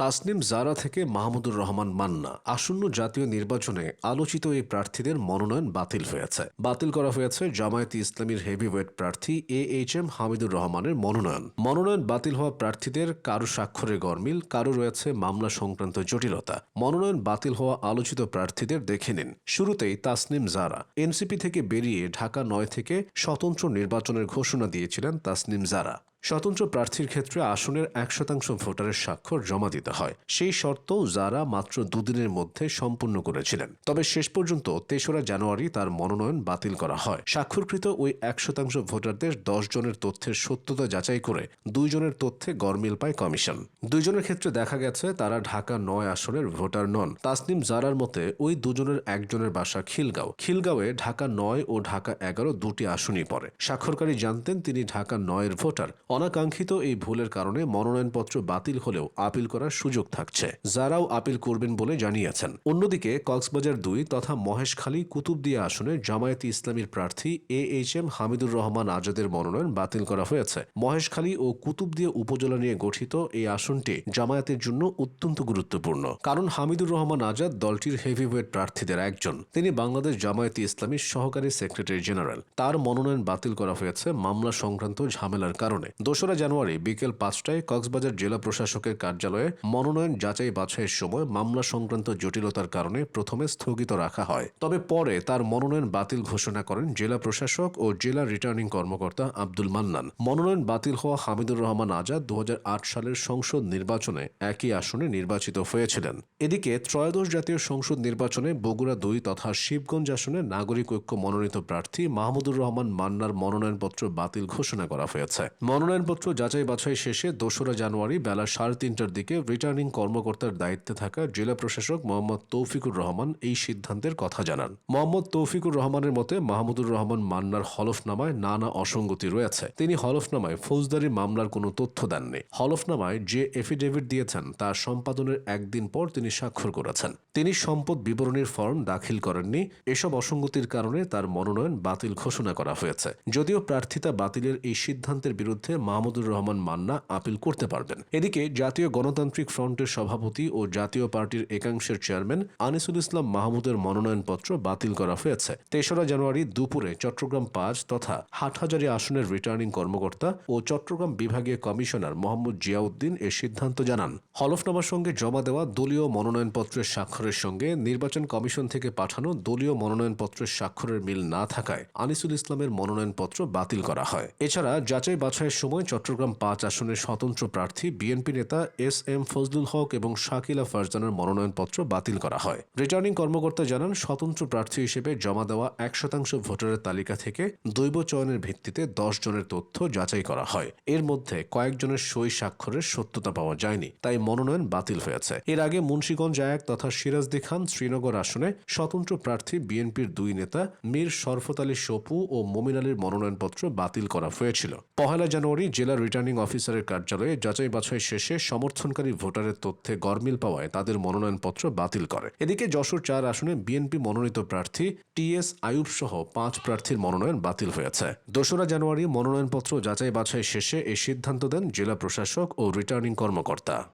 তাসনিম জারা থেকে মাহমুদুর রহমান মান্না আসন্ন জাতীয় নির্বাচনে আলোচিত এই প্রার্থীদের মনোনয়ন বাতিল হয়েছে। বাতিল করা হয়েছে জামায়াতে ইসলামীর হেভিওয়েট প্রার্থী এ এইচ এম হামিদুর রহমানের মনোনয়ন। মনোনয়ন বাতিল হওয়া প্রার্থীদের কারও স্বাক্ষরে গরমিল, কারও রয়েছে মামলা সংক্রান্ত জটিলতা। মনোনয়ন বাতিল হওয়া আলোচিত প্রার্থীদের দেখে নিন। শুরুতেই তাসনিম জারা। এনসিপি থেকে বেরিয়ে ঢাকা নয় থেকে স্বতন্ত্র নির্বাচনের ঘোষণা দিয়েছিলেন তাসনিম জারা। স্বতন্ত্র প্রার্থীর ক্ষেত্রে আসনের এক শতাংশ ভোটারের স্বাক্ষর জমা দিতে হয়। সেই শর্তও যারা মাত্র দুদিনের মধ্যে সম্পূর্ণ করেছিলেন। তবে শেষ পর্যন্ত তেসরা জানুয়ারি তার মনোনয়ন বাতিল করা হয়। স্বাক্ষরকৃত ওই এক শতাংশ ভোটারদের দশ জনের তথ্যের সত্যতা যাচাই করে দুইজনের তথ্যে গরমিল পায় কমিশন। দুইজনের ক্ষেত্রে দেখা গেছে তারা ঢাকা নয় আসনের ভোটার নন। তাসনিম জারার মতে ওই দুজনের একজনের বাসা খিলগাঁও। খিলগাঁওয়ে ঢাকা নয় ও ঢাকা এগারো দুটি আসনই পড়ে। স্বাক্ষরকারী জানতেন তিনি ঢাকা নয়ের ভোটার। অনাকাঙ্ক্ষিত এই ভুলের কারণে মনোনয়নপত্র বাতিল হলেও আপিল করার সুযোগ থাকছে। যারাও আপিল করবেন বলে জানিয়েছেন। অন্যদিকে কক্সবাজার দুই তথা মহেশখালী কুতুবদিয়া আসনে জামায়াতে ইসলামীর প্রার্থী A H M Hamidur Rahman আজাদের মনোনয়ন বাতিল করা হয়েছে। মহেশখালী ও কুতুবদিয়া উপজেলা নিয়ে গঠিত এই আসনটি জামায়াতের জন্য অত্যন্ত গুরুত্বপূর্ণ। কারণ হামিদুর রহমান আজাদ দলটির হেভিওয়েট প্রার্থীদের একজন। তিনি বাংলাদেশ জামায়াতে ইসলামীর সহকারী সেক্রেটারি জেনারেল। তার মনোনয়ন বাতিল করা হয়েছে মামলা সংক্রান্ত ঝামেলার কারণে। দোসরা জানুয়ারি বিকেল পাঁচটায় কক্সবাজার জেলা প্রশাসকের কার্যালয়ে মনোনয়ন যাচাই বাছাইয়ের সময় মামলা সংক্রান্ত জটিলতার কারণে প্রথমে স্থগিত রাখা হয়। তবে পরে তার মনোনয়ন বাতিল ঘোষণা করেন জেলা প্রশাসক ও জেলা রিটার্নিং কর্মকর্তা আব্দুল মান্নান। মনোনয়ন বাতিল হওয়া হামিদুর রহমান আজাদ দু হাজার আট সালের সংসদ নির্বাচনে একই আসনে নির্বাচিত হয়েছিলেন। এদিকে ত্রয়োদশ জাতীয় সংসদ নির্বাচনে বগুড়া দুই তথা শিবগঞ্জ আসনে নাগরিক ঐক্য মনোনীত প্রার্থী মাহমুদুর রহমান মান্নার মনোনয়নপত্র বাতিল ঘোষণা করা হয়েছে। মনোনয়নপত্র যাচাই বাছাই শেষে দোসরা জানুয়ারি বেলা সাড়ে তিনটার দিকে রিটার্নিং কর্মকর্তার দায়িত্বে থাকা জেলা প্রশাসক মোহাম্মদ তৌফিকুর রহমান এই সিদ্ধান্তের কথা জানান। মোহাম্মদ তৌফিকুর রহমানের মতে মাহমুদুর রহমান মান্নার হলফনামায় নানা অসঙ্গতি রয়েছে। তিনি হলফনামায় ফৌজদারি মামলার কোনো তথ্য দেননি। হলফনামায় যে এফিডেভিট দিয়েছেন, তা সম্পাদনের একদিন পর তিনি স্বাক্ষর করেছেন। তিনি সম্পদ বিবরণীর ফর্ম দাখিল করেননি। এসব অসঙ্গতির কারণে তার মনোনয়ন বাতিল ঘোষণা করা হয়েছে। যদিও প্রার্থিতা বাতিলের এই সিদ্ধান্তের বিরুদ্ধে মাহমুদুর রহমান মান্না আপিল করতে পারবেন। এদিকে জাতীয় গণতান্ত্রিক ফ্রন্টের সভাপতি ও জাতীয় পার্টির একাংশের চেয়ারম্যান আনিসুল ইসলাম মাহমুদের মনোনয়নপত্র বাতিল করা হয়েছে। তেসরা জানুয়ারি দুপুরে চট্টগ্রাম পাঁচ তথা হাটহাজারী আসনের রিটার্নিং কর্মকর্তা ও চট্টগ্রাম বিভাগীয় কমিশনার মোহাম্মদ জিয়াউদ্দিন এ সিদ্ধান্ত জানান। হলফনামার সঙ্গে জমা দেওয়া দলীয় মনোনয়নপত্রের স্বাক্ষরের সঙ্গে নির্বাচন কমিশন থেকে পাঠানো দলীয় মনোনয়নপত্রের স্বাক্ষরের মিল না থাকায় আনিসুল ইসলামের মনোনয়নপত্র বাতিল করা হয়। এছাড়া যাচাই বাছাইয়ের সময় চট্টগ্রাম পাঁচ আসনের স্বতন্ত্র প্রার্থী, বিএনপি নেতা এস এম ফজলুল হক এবং শাকিলা ফারজানের মনোনয়নপত্র বাতিল করা হয়। রিটার্নিং কর্মকর্তা জানান, স্বতন্ত্র প্রার্থী হিসেবে জমা দেওয়া এক শতাংশ ভোটারের তালিকা থেকে দৈব চয়নের ভিত্তিতে দশ জনের তথ্য যাচাই করা হয়। এর মধ্যে কয়েকজনের সই স্বাক্ষরের সত্যতা পাওয়া যায়নি, তাই মনোনয়ন বাতিল হয়েছে। এর আগে মুন্সীগঞ্জ এক তথা সিরাজদি খান শ্রীনগর আসনে স্বতন্ত্র প্রার্থী বিএনপির দুই নেতা মীর শরফত আলী সপু ও মমিন আলীর মনোনয়নপত্র বাতিল করা হয়েছিল। পহেলা জানুয়ারি জেলা রিটার্নিং অফিসারের কার্যালয়ে যাচাই বাছাই শেষে সমর্থনকারী ভোটারের তথ্যে গরমিল পাওয়ায় তাদের মনোনয়নপত্র বাতিল করে। এদিকে যশোর চার আসনে বিএনপি মনোনীত প্রার্থী টি এস আয়ুব সহ পাঁচ প্রার্থীর মনোনয়ন বাতিল হয়েছে। দোসরা জানুয়ারি মনোনয়নপত্র যাচাই বাছাই শেষে এ সিদ্ধান্ত দেন জেলা প্রশাসক ও রিটার্নিং কর্মকর্তা।